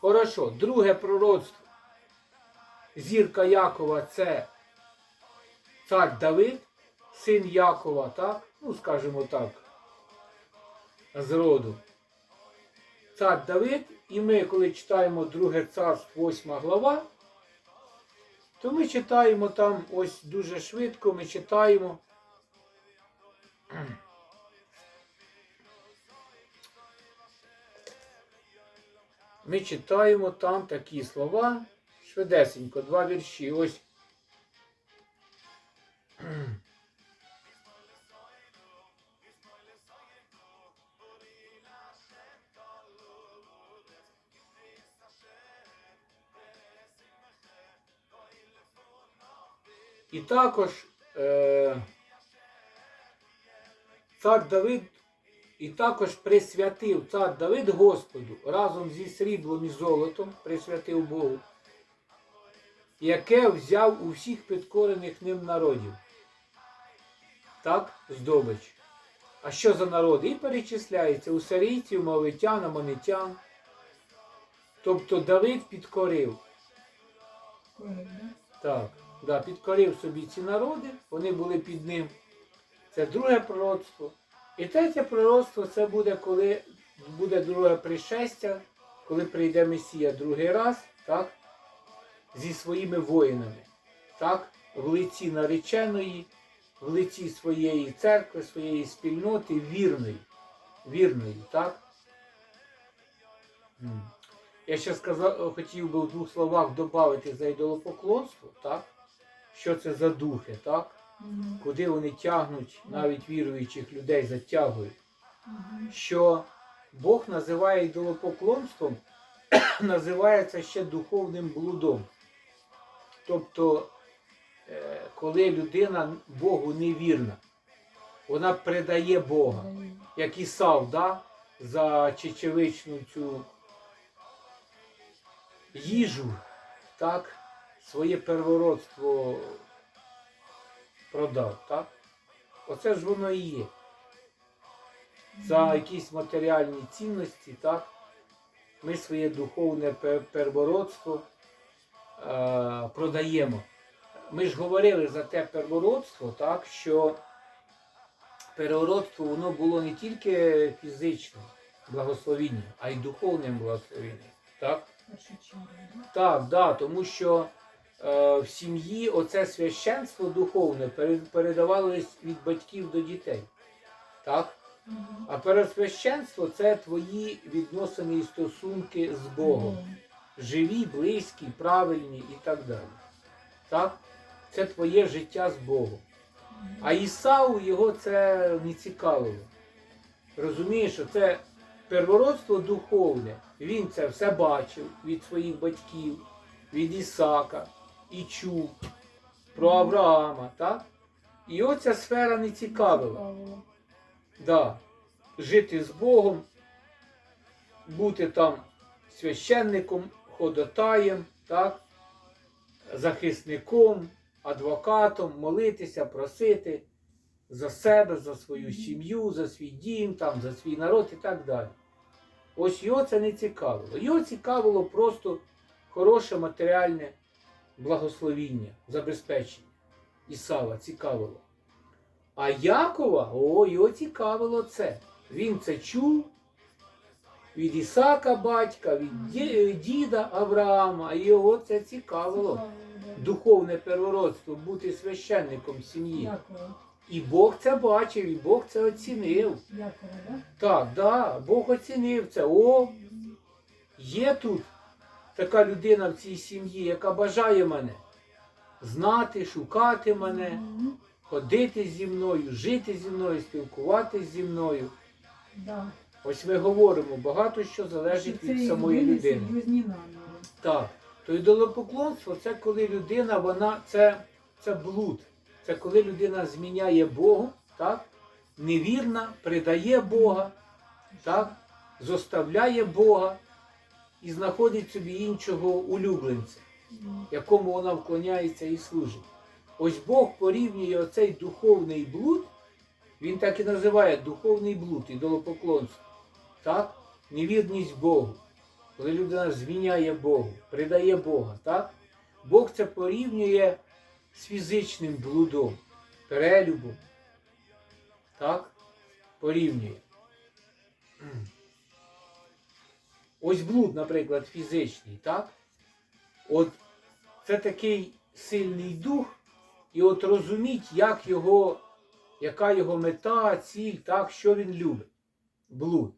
Хорошо, друге пророцтво. Зірка Якова це цар Давид, син Якова, так? Ну, скажімо так, з роду. Цар Давид, і ми, коли читаємо друге царство, 8 глава, то ми читаємо там ось дуже швидко, ми читаємо. Ми читаємо там такі слова. Швидесенько, два вірші. Ось. І також е, цар Давид і також присвятив цар Давид Господу разом зі сріблом і золотом, присвятив Богу, яке взяв у всіх підкорених ним народів. Так, здобич. А що за народи? І перечисляється у сирійців, мовитян, амонитян. Тобто Давид підкорив. Так, да, підкорив собі ці народи, вони були під ним. Це друге пророцтво. І третє пророцтво це буде, коли буде друге пришестя, коли прийде Месія другий раз, так, зі своїми воїнами, так, в лиці нареченої, в лиці своєї церкви, своєї спільноти, вірної. Вірної, так? Я ще сказав, хотів би в двох словах додати за ідолопоклонство, так? Що це за духи, так? Куди вони тягнуть навіть віруючих людей затягують. Що Бог називає ідолопоклонством, називає це ще духовним блудом. Тобто, е, коли людина Богу невірна, вона предає Бога, як Ісав, да? за чечевичну цю їжу, так, своє первородство продав, так? Оце ж воно і є. За якісь матеріальні цінності, так? Ми своє духовне первородство е, продаємо. Ми ж говорили за те первородство, так, що первородство воно було не тільки фізичним благословенням, а й духовним благословенням. Так? Так, да, тому що в сім'ї оце священство духовне передавалось від батьків до дітей. Так? А пересвященство це твої відносини і стосунки з Богом. Живі, близькі, правильні і так далі. Так? Це твоє життя з Богом. А Ісау його це не цікавило. Розумієш, що це первородство духовне. Він це все бачив від своїх батьків, від Ісака і чув про Авраама. Так? І його ця сфера не цікавила. Да. Жити з Богом, бути там священником, ходотаєм, так? захисником, адвокатом, молитися, просити за себе, за свою сім'ю, за свій дім, там, за свій народ і так далі. Ось його це не цікавило. Його цікавило просто хороше матеріальне благословіння, забезпечення. Ісава цікавило. А Якова, о, його цікавило це. Він це чув від Ісака батька, від діда Авраама, а його це цікавило. Духовне первородство, бути священником сім'ї. І Бог це бачив, і Бог це оцінив. Да? Так, да, Бог оцінив це. О, є тут така людина в цій сім'ї, яка бажає мене знати, шукати мене, ходити зі мною, жити зі мною, спілкуватися зі мною. Да. Ось ми говоримо, багато що залежить від самої людини. Так. То ідолопоклонство це коли людина, вона це, це блуд. Це коли людина зміняє Богу, так? невірна, предає Бога, так? зоставляє Бога і знаходить собі іншого улюбленця, якому вона вклоняється і служить. Ось Бог порівнює оцей духовний блуд, він так і називає духовний блуд, ідолопоклонство. Так? Невірність Богу. коли людина зміняє Богу, придає Бога, так? Бог це порівнює з фізичним блудом, перелюбом. Так? Порівнює. Ось блуд, наприклад, фізичний, так? От це такий сильний дух, і от розуміть, як його, яка його мета, ціль, так, що він любить. Блуд.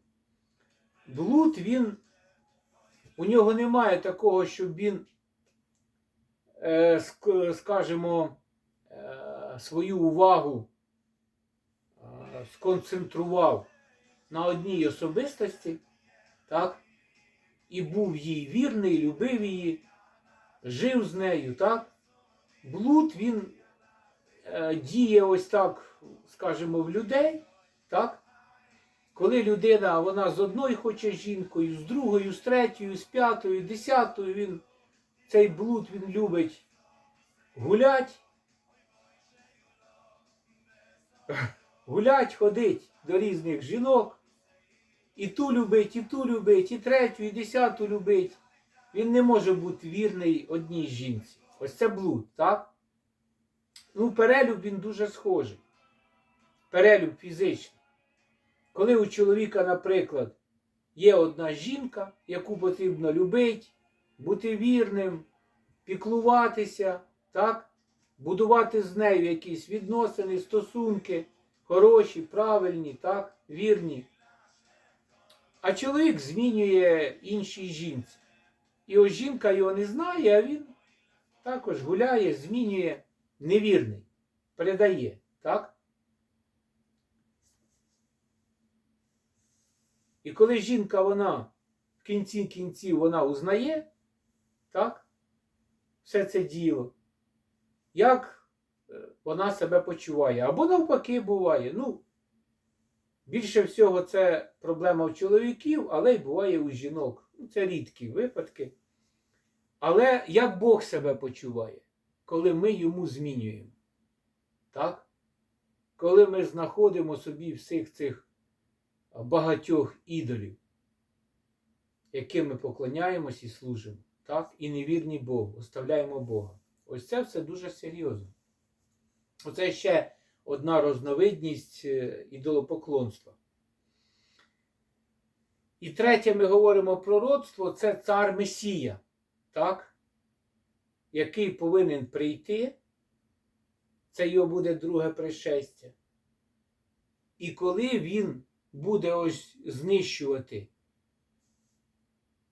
Блуд, він, у нього немає такого, щоб він, е, скажімо, е, свою увагу е, сконцентрував на одній особистості, так? І був їй вірний, любив її, жив з нею, так? Блуд він е, діє ось так, скажімо, в людей, так? Коли людина вона з одною хоче жінкою, з другою, з третьою, з п'ятою, десятою, він цей блуд він любить гулять. Гулять, ходить до різних жінок. І ту любить, і ту любить, і третю, і десяту любить. Він не може бути вірний одній жінці. Ось це блуд, так? Ну, перелюб він дуже схожий. Перелюб фізичний. Коли у чоловіка, наприклад, є одна жінка, яку потрібно любити, бути вірним, піклуватися, так? будувати з нею якісь відносини, стосунки, хороші, правильні, так? вірні. А чоловік змінює іншій жінці. І ось жінка його не знає, а він також гуляє, змінює невірний, передає, так? І коли жінка, вона в кінці кінців вона узнає, так, все це діло, як е, вона себе почуває. Або навпаки буває. Ну, більше всього це проблема у чоловіків, але й буває у жінок. Ну, це рідкі випадки. Але як Бог себе почуває, коли ми йому змінюємо? Так? Коли ми знаходимо собі всіх цих багатьох ідолів, яким ми поклоняємось і служимо, так? І невірні Богу, оставляємо Бога. Ось це все дуже серйозно. Оце ще одна розновидність е, ідолопоклонства. І третє, ми говоримо про родство, це цар Месія, так? який повинен прийти. Це його буде друге пришестя. І коли він буде ось знищувати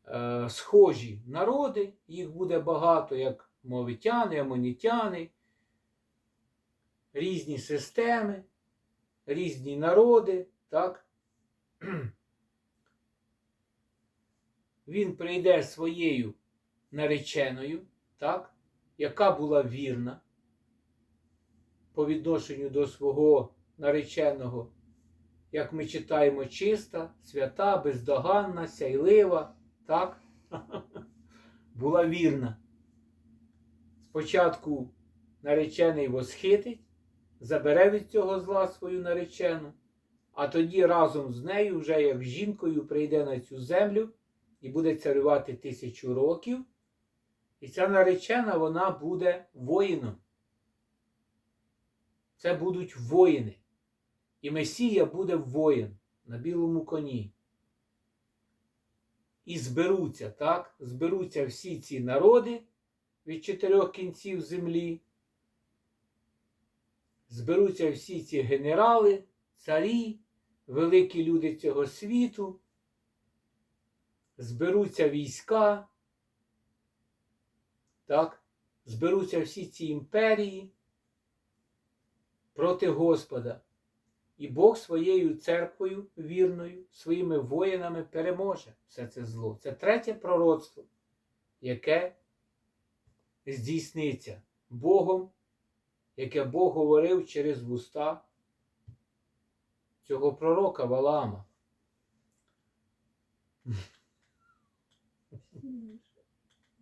е, схожі народи, їх буде багато, як мовитяни, амонітяни, різні системи, різні народи, так? Він прийде своєю нареченою, так? яка була вірна по відношенню до свого нареченого, як ми читаємо, чиста, свята, бездоганна, сяйлива, так? була вірна. Спочатку наречений восхитить, забере від цього зла свою наречену, а тоді разом з нею, вже як жінкою, прийде на цю землю і буде царювати тисячу років. І ця наречена вона буде воїном. Це будуть воїни. І Месія буде воїн на білому коні. І зберуться, так? Зберуться всі ці народи від чотирьох кінців землі. Зберуться всі ці генерали, царі, великі люди цього світу. Зберуться війська, так? Зберуться всі ці імперії проти Господа. І Бог своєю церквою вірною, своїми воїнами переможе все це зло. Це третє пророцтво, яке здійсниться Богом, яке Бог говорив через вуста цього пророка Валаама.